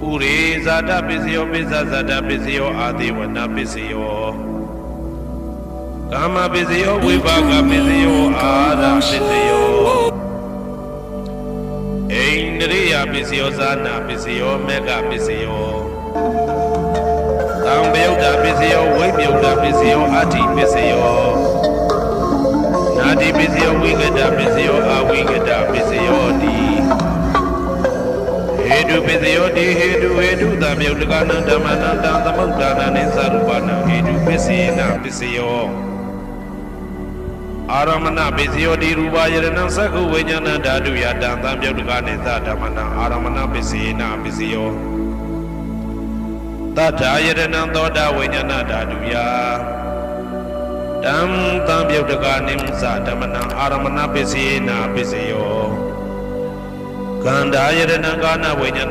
ပုရိဇာတပစ္စယောပိစ္ဆဇာတပစ္စယောအာတိဝနပစ္စယောကာမပစ္စယောဝိပါကပစ္စယောအာရပစ္စယောအိန္ဒြိယပစ္စယောဇာနာပစ္စယောမေဃပစ္စယောသံပယုတ်တာပစ္စယောဝိပယုတ်တာပစ္စယောအာတိပစ္စယောနာတိပစ္စယောဝိကတပစ္စ တုပစ္စယောတိဟေတုဟေတုသံပယုတ်တကနံဓမ္မနံတံသမုဒ္ဒါနံနိသရူပနံဟေတုပစ္စေနပစ္စယောအာရမဏပစ္စယောတိရူပယရဏံသက္ခုဝိညာဏဓာတုယတံသံပယုတ်တကနိသဓမ္မနံအာရမဏပစ္စေနပစ္စယောတတ္ထာယရဏံသောတာဝိညာဏဓာတုယတံတံပြုတ်တကနိမ္စဓမ္မနံအာရမဏပစ္စေနာပစ္စယော ခန္ဓာယရဏံကာနဝိညာဏ